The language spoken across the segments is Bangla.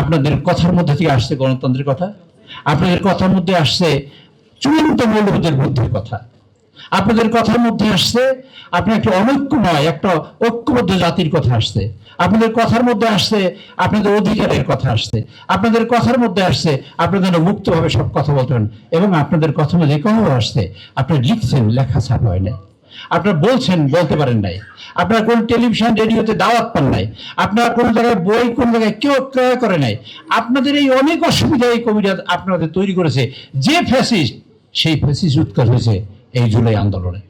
আপনাদের কথার মধ্যে থেকে আসছে গণতন্ত্রের কথা, আপনাদের কথার মধ্যে আসছে চূড়ান্ত মূল্যবোধের বুদ্ধির কথা। আপনাদের কথার মধ্যে আসছে, আপনি একটা অনৈক্যময়, একটা ঐক্যবদ্ধ জাতির কথা আসছে। আপনাদের কথার মধ্যে আসছে, আপনাদের অধিকারের কথা আসছে। আপনাদের কথার মধ্যে আসছে আপনাদের মুক্তভাবে সব কথা বলতে এবং আপনাদের কথার মধ্যে কথাও আসছে আপনি লিখছেন, লেখা ছাপা হয় না আপনারা বলছেন, বলতে পারেন নাই। আপনারা কোন টেলিভিশন, রেডিওতে দাওয়াত পান নাই। আপনারা কোন জায়গায় বই, কোন জায়গায় কেউ ক্রয় করে নাই। আপনাদের এই অনেক অসুবিধা এই কবিরা আপনাদের তৈরি করেছে। যে ফ্যাসিস্ট সেই ফ্যাসিস্ট উৎকার হয়েছে এই জুলাই আন্দোলনে।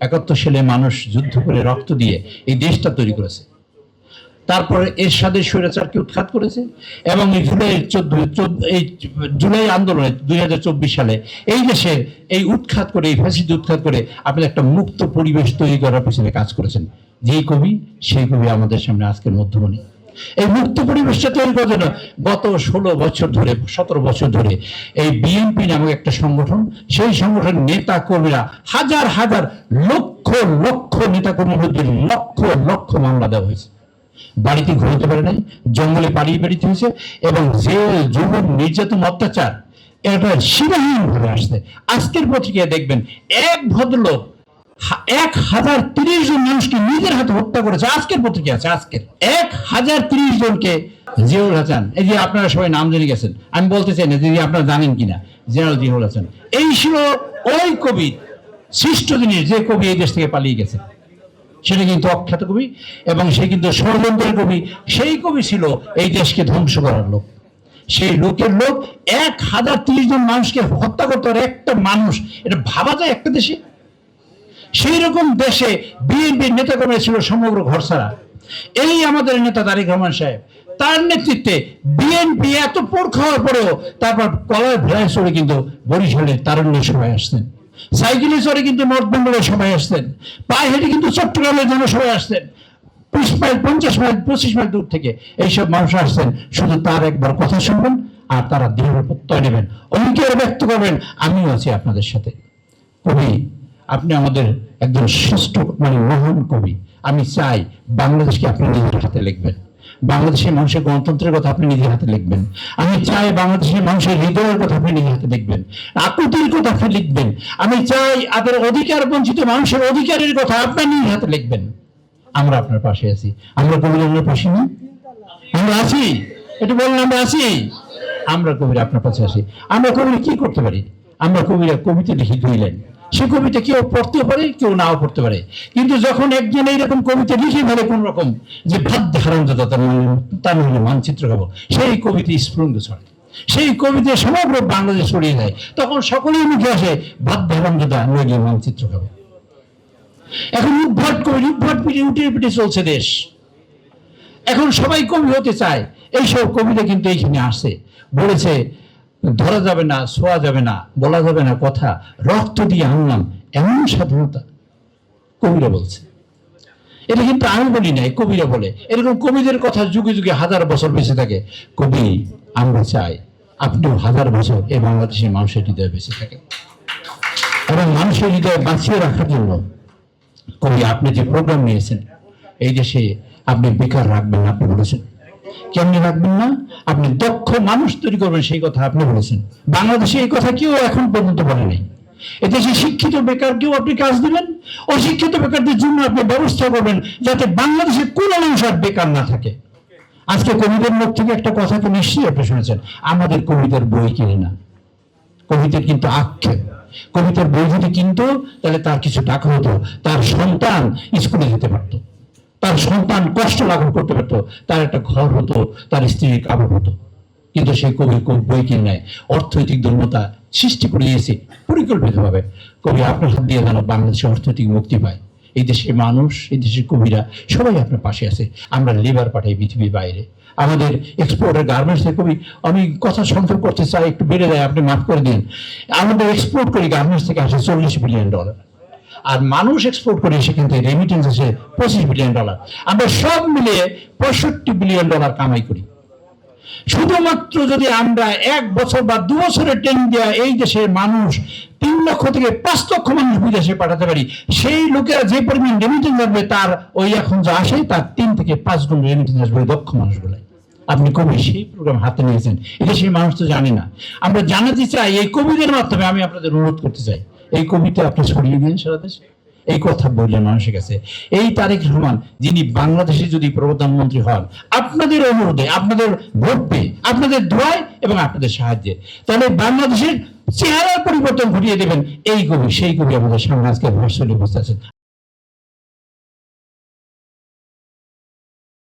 একাত্তর সালে মানুষ যুদ্ধ করে রক্ত দিয়ে এই দেশটা তৈরি করেছে। তারপরে এরশাদের স্বৈরাচারকে উৎখাত করেছে এবং এই জুলাই চোদ্দ এই জুলাই আন্দোলনে দুই হাজার চব্বিশ সালে এই দেশের এই উৎখাত করে, এই ফ্যাসিড উৎখাত করে আপনি একটা মুক্ত পরিবেশ তৈরি করার পেছনে কাজ করেছেন। যেই কবি, সেই কবি আমাদের সামনে আজকের মধ্যমণি। এই মুক্ত পরিবেশটা তৈরি করার জন্য গত ষোলো বছর ধরে, সতেরো বছর ধরে এই বিএনপি নামক একটা সংগঠন, সেই সংগঠনের নেতা কর্মীরা হাজার হাজার লক্ষ লক্ষ নেতা কর্মীর লক্ষ লক্ষ মামলা দেওয়া হয়েছে। বাড়িতে ঘুরতে পারে নাই, জঙ্গলে পালিয়ে বেরিতে হয়েছে, এবং জেল যুবন নির্যাতন, অত্যাচার, এটা সীমাহীন ভাবে আসছে। আজকের পত্রিকায় দেখবেন এক ভদ্রলোক এক হাজার তিরিশ জন মানুষকে নিজের হাতে হত্যা করেছে। আজকের পত্রিকা আছে, আজকের। এক হাজার তিরিশ জনকে জিয়াউল হাসান, এই যে আপনারা সবাই নাম জেনে গেছেন, আমি বলতে চাই না যদি আপনারা জানেন কিনা জেনারেল জিয়াউল হাসান। এই ছিল ওই কবি, সৃষ্ট জিনিস যে কবি এই দেশ থেকে পালিয়ে গেছে। সেটা কিন্তু অখ্যাত কবি এবং সে কিন্তু ষড়যন্ত্রের কবি। সেই কবি ছিল এই দেশকে ধ্বংস করার লোক। সেই লোকের লোক এক হাজার তিরিশ জন মানুষকে হত্যা করতে পারে একটা মানুষ। এটা ভাবা যায় একটা দেশে? সেই রকম দেশে বিএনপির নেতাকর্মী ছিল সমগ্র ঘরছাড়া এই আমাদের নেতা তারিক রহমান সাহেব, তার নেতৃত্বে বিএনপি এত পোড় খাওয়ার পরেও তারপর কলার ভেলায় চড়ে কিন্তু বরিশালের তারুণ্য সভায় আসতেন। সাইকেলে চড়ে কিন্তু নর্থ বেঙ্গলের সভায় আসতেন। পায়ে হেঁটে কিন্তু চট্টগ্রামের জন্য সবাই আসতেন। বিশ মাইল, পঞ্চাশ মাইল, পঁচিশ মাইল দূর থেকে এইসব মানুষ আসছেন শুধু তার একবার কথা শুনবেন আর তারা দৃঢ় প্রত্যয় নেবেন। অঙ্কের ব্যক্ত করবেন। আমিও আছি আপনাদের সাথে। কবি, আপনি আমাদের একজন শ্রেষ্ঠ মানে মহান কবি। আমি চাই বাংলাদেশকে আপনি নিজের হাতে লিখবেন। বাংলাদেশের মানুষের গণতন্ত্রের কথা আপনি নিজের হাতে লিখবেন। আমি চাই বাংলাদেশের মানুষের হৃদয়ের কথা আপনি নিজের হাতে লিখবেন। আকুতির কথা আপনি লিখবেন। আমি চাই আপনার অধিকার বঞ্চিত মানুষের অধিকারের কথা আপনি নিজের হাতে লিখবেন। আমরা আপনার পাশে আছি। আমরা কবির পাশে না? আমরা আছি। এটা বললাম আমরা আছি? আমরা কবিরা আপনার পাশে আসি আমরা কবিরা কি করতে পারি? আমরা কবিরা কবিতা লিখি দুই লাইন। সে কবিতা কেউ পড়তে পারে, কেউ নাও পড়তে পারে। কিন্তু যখন একজন এইরকম কবিতা লিখে ফেলে কোন রকম, যে ধারণ যাতে তার মানে- তার মানে মানচিত্র খাব সেই কবিতা স্ফুরঙ্গ ছড়ে সেই কবিতা সমগ্র বাংলাদেশ ছড়িয়ে যায় তখন সকলেই মুখে আসে ধারণ যাতে আমরা গিয়ে মানচিত্র খাব এখন উদ্ভট কবি, উদ্ভট পিঠে, উঠে পিঠে চলছে দেশ। এখন সবাই কবি হতে চায়। এইসব কবিতা কিন্তু এইখানে আসে। বলেছে ধরা যাবে না ছোঁয়া যাবে না, বলা যাবে না কথা। রক্ত দিয়ে আনলাম, এমন স্বাধীনতা। কবিরা বলছে। এটা কিন্তু আমি বলি নাই, কবিরা বলে। এরকম কবিদের কথা যুগে যুগে হাজার বছর বেঁচে থাকে। কবি, আমরা চাই আপনিও হাজার বছর এই বাংলাদেশের মানুষের হৃদয়ে বেঁচে থাকে এবং মানুষের হৃদয়ে বাঁচিয়ে রাখার জন্য কবি, আপনি যে প্রোগ্রাম নিয়েছেন, এই দেশে আপনি বেকার রাখবেন, আপনি বলেছেন। কেমনি রাখবেন না? আপনি দক্ষ মানুষ তৈরি করবেন, সেই কথা আপনি বলেছেন। বাংলাদেশে এই কথা কেউ এখন পর্যন্ত বলে নাই। এদেশে শিক্ষিত বেকারকেও আপনি কাজ দিবেন? অশিক্ষিত বেকারদের জন্য আপনি ব্যবস্থা করবেন যাতে বাংলাদেশে কোনো মানুষ আর বেকার না থাকে। আজকে কবিদের মুখ থেকে একটা কথা তো নিশ্চয়ই আপনি শুনেছেন, আমাদের কবিতার বই কিনে না। কবিতার কিন্তু আক্ষেপ। কবিতার বই যদি কিনতো, তাহলে তার কিছু টাকা হতো, তার সন্তান স্কুলে যেতে পারতো। তার সন্তান কষ্ট লাঘব করতে পারতো। তার একটা ঘর হতো, তার স্ত্রীর কাপড় হতো। কিন্তু সেই কবি বই নেয়। অর্থনৈতিক দুর্বলতা সৃষ্টি করে দিয়েছে পরিকল্পিতভাবে। কবি আপনার হাত দিয়ে যেন বাংলাদেশে অর্থনৈতিক মুক্তি পায়। এই দেশের মানুষ, এই দেশের কবিরা সবাই আপনার পাশে আছে। আমরা লেবার পাঠাই পৃথিবীর বাইরে। আমাদের এক্সপোর্টের গার্মেন্টসের কবি, আমি কথা সংক্ষেপ করতে চাই, একটু বেড়ে যায়, আপনি মাফ করে দিন। আমাদের এক্সপোর্ট করি গার্মেন্টস থেকে আসে চল্লিশ বিলিয়ন ডলার আর মানুষ এক্সপোর্ট করে সেখান থেকে রেমিটেন্স আসে পঁচিশ বিলিয়ন ডলার আমরা সব মিলিয়ে পঁয়ষট্টি বিলিয়ন ডলার কামাই করি। শুধুমাত্র যদি আমরা এক বছর বা দু বছরের ট্রেন দেওয়া এই দেশের মানুষ তিন লক্ষ থেকে পাঁচ লক্ষ মানুষ বিদেশে পাঠাতে পারি, সেই লোকেরা যে পরিমাণ রেমিটেন্স আসবে তার ওই এখন যা আসে তার তিন থেকে পাঁচ গুণ রেমিটেন্স আসবে দক্ষ মানুষগুলো আপনি কবি সেই প্রোগ্রাম হাতে নিয়েছেন। এটা সেই মানুষ তো জানে না। আমরা জানাতে চাই, এই কবিদের মাধ্যমে আমি আপনাদের অনুরোধ করতে চাই। এই কবিতা আপনি ছড়িয়ে দিন সারা দেশে। এই কথা বললেন মানুষের কাছে। এই তারেক রহমান, যিনি বাংলাদেশে যদি প্রধানমন্ত্রী হন, আপনাদের অনুরোধে, আপনাদের ভোট পেয়ে, আপনাদের দোয়ায় এবং আপনাদের সাহায্যে, তাহলে বাংলাদেশের চেহারার পরিবর্তন ঘটিয়ে দেবেন। এই কবি, সেই কবি আমাদের সামনে আজকে বসে আছেন।